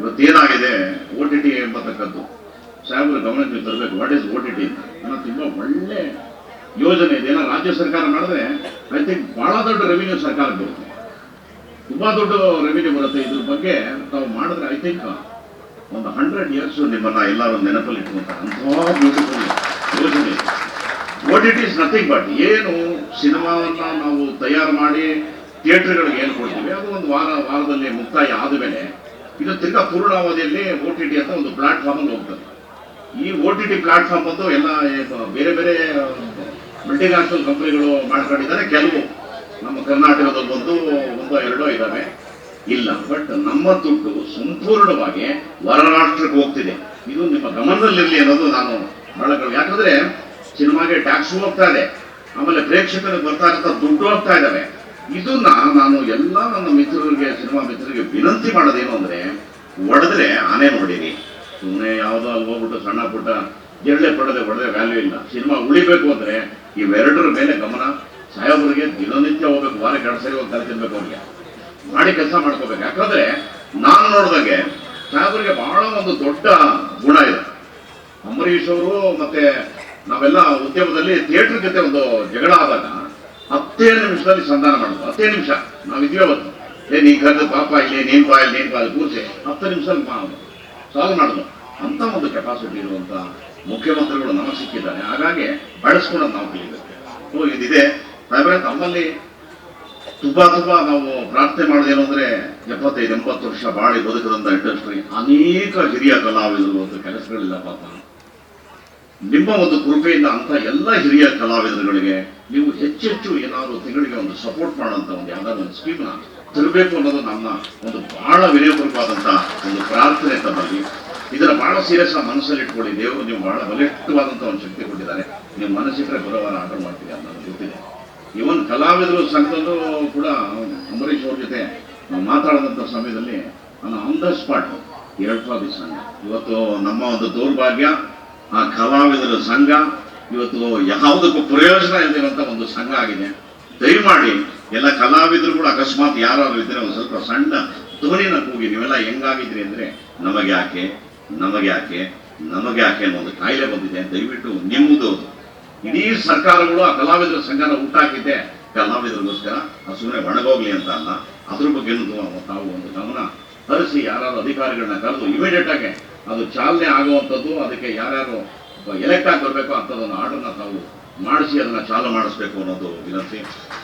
ಇವತ್ತೇನಾಗಿದೆ ಓ T T ಎಂಬತಕ್ಕದ್ದು. ಸಾಹೇಬರು, ಗಮನಕ್ಕೆ ತರಬೇಕು. What is O T T ಅನ್ನೋ ತುಂಬ ಒಳ್ಳೆ ಯೋಜನೆ ಇದೆ. ಏನೋ ರಾಜ್ಯ ಸರ್ಕಾರ ಮಾಡಿದ್ರೆ ಐ ಥಿಂಕ್ ಬಹಳ ದೊಡ್ಡ ರೆವಿನ್ಯೂ ಸರ್ಕಾರ ಬರುತ್ತೆ ತುಂಬಾ ದೊಡ್ಡ ರೆವಿನ್ಯೂ ಬರುತ್ತೆ. ಇದ್ರ ಬಗ್ಗೆ ತಾವು ಮಾಡಿದ್ರೆ ಐ ಥಿಂಕ್ ಒಂದು ಹಂಡ್ರೆಡ್ ಇಯರ್ಸ್ ನಿಮ್ಮನ್ನ ಎಲ್ಲರೂ ನೆನಪಲ್ಲಿ ಇಟ್ಕೊಂತಾರೆ ಅಂತಹ ಬ್ಯೂಟಿಫುಲ್ ಯೋಜನೆ T T is nothing but ಏನು ಸಿನಿಮಾವನ್ನ ನಾವು ತಯಾರು ಮಾಡಿ ಥಿಯೇಟರ್ಗಳಿಗೆ ಏನು ಕೊಡ್ತೀವಿ ಅದು ಒಂದು ವಾರ, ವಾರದಲ್ಲಿ ಮುಕ್ತಾಯ ಆದ ಮೇಲೆ ಇದು ತಿರ್ಗಾ ಪೂರ್ಣಾವಧಿಯಲ್ಲಿ ಓ ಟಿ ಟಿ ಅಂತ ಒಂದು ಪ್ಲಾಟ್ಫಾರ್ಮ್ ಹೋಗ್ತದೆ ಈ ಓ ಟಿ ಟಿ ಪ್ಲಾಟ್ಫಾರ್ಮ್ ಬಂದು ಎಲ್ಲ ಬೇರೆ ಬೇರೆ ಮಲ್ಟಿನ್ಯಾಷನಲ್ ಕಂಪ್ನಿಗಳು ಮಾಡ್ಕೊಂಡಿದ್ದಾರೆ. ಕೆಲವು ನಮ್ಮ ಕರ್ನಾಟಕದಲ್ಲಿ ಒಂದು ಒಂದೋ ಎರಡೋ ಇದ್ದಾವೆ ಇಲ್ಲ ಬಟ್ ನಮ್ಮ ದುಡ್ಡು ಸಂಪೂರ್ಣವಾಗಿ ಹೊರ ರಾಷ್ಟ್ರಕ್ಕೆ ಹೋಗ್ತಿದೆ. ಇದು ನಿಮ್ಮ ಗಮನದಲ್ಲಿರಲಿ ಅನ್ನೋದು ನಾನು ಬಹಳ ಯಾಕಂದ್ರೆ ಸಿನಿಮಾಗೆ ಟ್ಯಾಕ್ಸ್ ಹೋಗ್ತಾ ಇದೆ. ಆಮೇಲೆ ಪ್ರೇಕ್ಷಕರಿಗೆ ಬರ್ತಾ ಇರೋ ದುಡ್ಡು ಹೋಗ್ತಾ ಇದ್ದಾವೆ ಇದನ್ನ ನಾನು ಎಲ್ಲ ನನ್ನ ಮಿತ್ರರಿಗೆ, ಸಿನಿಮಾ ಮಿತ್ರರಿಗೆ ವಿನಂತಿ ಮಾಡೋದೇನು ಅಂದ್ರೆ ಒಡೆದ್ರೆ ಆನೆ ನೋಡಿರಿ. ಸುಮ್ಮನೆ ಯಾವುದೋ ಅಲ್ಲಿ ಹೋಗ್ಬಿಟ್ಟು ಸಣ್ಣ ಪುಟ್ಟ ಜಿರಳೆ ಪಡೆದೆ ಹೊಡೆದ್ರೆ ವ್ಯಾಲ್ಯೂ ಇಲ್ಲ. ಸಿನಿಮಾ ಉಳಿಬೇಕು ಅಂದ್ರೆ ಇವೆರಡರ ಮೇಲೆ ಗಮನ. ಸಾಹೇಬರಿಗೆ ದಿನನಿತ್ಯ ಹೋಗ್ಬೇಕು ವಾರ ಎರಡು ಸರಿ ಹೋಗಿ ತಿನ್ಬೇಕು ಅವ್ರಿಗೆ. ಮಾಡಿ ಕೆಲಸ ಮಾಡ್ಕೋಬೇಕು. ಯಾಕಂದ್ರೆ ನಾನು ನೋಡಿದಂಗೆ ಸಾಹೇಬರಿಗೆ ಬಹಳ ಒಂದು ದೊಡ್ಡ ಗುಣ ಇದೆ. ಅಂಬರೀಷ್ ಅವರು ಮತ್ತೆ ನಾವೆಲ್ಲ ಉದ್ಯಮದಲ್ಲಿ ಥಿಯೇಟರ್ ಜೊತೆ ಒಂದು ಜಗಳ ಆದಾಗ ಹತ್ತೇ ನಿಮಿಷದಲ್ಲಿ ಸಂಧಾನ ಮಾಡೋದು ಹತ್ತೇ ನಿಮಿಷ. ನಾವಿದೀವಿ ಅವತ್ತು. ಏ, ನೀ ಕರೆದು ಪಾಪ, ಇಲ್ಲಿ ನೀನ್ ಬಾ ಇಲ್ಲಿ ನೀನ್ ಬಾ ಅಲ್ಲಿ ಪೂಜೆ ಹತ್ತು ನಿಮಿಷದಲ್ಲಿ ಸಾಲ್ವ್ ಮಾಡೋದು. ಅಂತ ಒಂದು ಕೆಪಾಸಿಟಿ ಇರುವಂತ ಮುಖ್ಯಮಂತ್ರಿಗಳು ನಮಗೆ ಸಿಕ್ಕಿದ್ದಾರೆ. ಹಾಗಾಗಿ ಬಳಸ್ಕೊಳ್ಳೋದು ನಾವು ಕಲಿಬೇಕು. ಸೊ ಇದಿದೆ. ಸಾಹೇಬ್ರೆ ತಮ್ಮಲ್ಲಿ ತುಂಬಾ ತುಂಬಾ ನಾವು ಪ್ರಾರ್ಥನೆ ಮಾಡೋದೇನು ಅಂದ್ರೆ ಎಪ್ಪತ್ತೈದು, ಎಂಬತ್ತು ವರ್ಷ ಬಾಳಿ ಬದುಕದಂತ ಇಂಡಸ್ಟ್ರಿ ಅನೇಕ ಹಿರಿಯ ಕಲಾವಿದರು ಒಂದು ಕೆಲಸಗಳಿಲ್ಲ ಪಾಪ. ನಿಮ್ಮ ಒಂದು ಕೃಪೆಯಿಂದ ಅಂತ ಎಲ್ಲ ಹಿರಿಯ ಕಲಾವಿದರುಗಳಿಗೆ ನೀವು ಹೆಚ್ಚೆಚ್ಚು ಏನಾದರೂ ತಿಂಗಳಿಗೆ ಒಂದು ಸಪೋರ್ಟ್ ಮಾಡುವಂತ ಒಂದು ಯಾವ್ದಾದ್ರು ಒಂದು ಸ್ಕೀಮ್ನ ತರಬೇಕು ಅನ್ನೋದು ನನ್ನ ಒಂದು ಬಹಳ ವಿನಯಪೂರ್ವಕವಾದಂತ ಒಂದು ಪ್ರಾರ್ಥನೆ ತಮ್ಮಲ್ಲಿ ಇದರ ಬಹಳ ಸೀರಿಯಸ್ ಆಗಿ ಮನಸ್ಸಲ್ಲಿ ಇಟ್ಕೊಳ್ಳಿ ದೇವರು ನೀವು ಬಹಳ ಬಲಿಷ್ಠವಾದಂತಹ ಒಂದು ಶಕ್ತಿ ಕೊಟ್ಟಿದ್ದಾರೆ. ನಿಮ್ಮ ಮನಸ್ಸಿಟ್ಟರೆ ಗುರುವಾರ ಆರ್ಡರ್ ಮಾಡ್ತೀವಿ ಅಂತ ಗೊತ್ತಿದೆ. ಇವನ್ ಕಲಾವಿದರು ಸಂಘದಲ್ಲೂ ಕೂಡ ಅಂಬರೀಷ್ ಅವ್ರ ಜೊತೆ ನಾವು ಮಾತಾಡಿದಂಥ ಸಮಯದಲ್ಲಿ ನಾನು ಆನ್ ದ ಸ್ಪಾಟ್ ಎರಡು ಸಂಘ ಇವತ್ತು ನಮ್ಮ ಒಂದು ದೌರ್ಭಾಗ್ಯ ಆ ಕಲಾವಿದರ ಸಂಘ ಇವತ್ತು ಯಾವುದಕ್ಕೂ ಪ್ರಯೋಜನ ಇಲ್ದಿರುವಂತ ಒಂದು ಸಂಘ ಆಗಿದೆ. ದಯಮಾಡಿ ಎಲ್ಲ ಕಲಾವಿದರು ಕೂಡ ಅಕಸ್ಮಾತ್ ಯಾರಾದ್ರು ಇದ್ರೆ ಒಂದು ಸ್ವಲ್ಪ ಸಣ್ಣ ಧ್ವನಿನ ಕೂಗಿ ನೀವೆಲ್ಲ ಹೆಂಗಾಗಿದ್ರಿ ಅಂದ್ರೆ ನಮಗೆ ಯಾಕೆ ನಮಗೆ ಯಾಕೆ ನಮಗೆ ಯಾಕೆ ಅನ್ನೋ ಒಂದು ಕಾಯಿಲೆ ಬಂದಿದೆ. ದಯವಿಟ್ಟು ನಿಮ್ಮದು. ಇಡೀ ಸರ್ಕಾರಗಳು ಆ ಕಲಾವಿದರ ಸಂಘನ ಹುಟ್ಟಾಕಿದ್ದೆ ಕಲಾವಿದರಿಗೋಸ್ಕರ ಆ ಸುಮ್ಮನೆ ಒಣಗೋಗ್ಲಿ ಅಂತ ಅಲ್ಲ, ಅದ್ರ ಬಗ್ಗೆ ತಾವು ಒಂದು ಗಮನ ಹರಿಸಿ, ಯಾರಾದ್ರೂ ಅಧಿಕಾರಿಗಳನ್ನ ಕರೆದು ಇಮಿಡಿಯೇಟ್ ಆಗಿ ಅದು ಚಾಲನೆ ಆಗುವಂಥದ್ದು, ಅದಕ್ಕೆ ಯಾರ್ಯಾರು ಎಲೆಕ್ಟ್ ಆಗಿ ಬರಬೇಕು ಅಂಥದ್ದೊಂದು ಆರ್ಡರ್ನ ತಾವು ಮಾಡಿಸಿ, ಅದನ್ನ ಚಾಲು ಮಾಡಿಸ್ಬೇಕು ಅನ್ನೋದು ವಿನಂತಿ.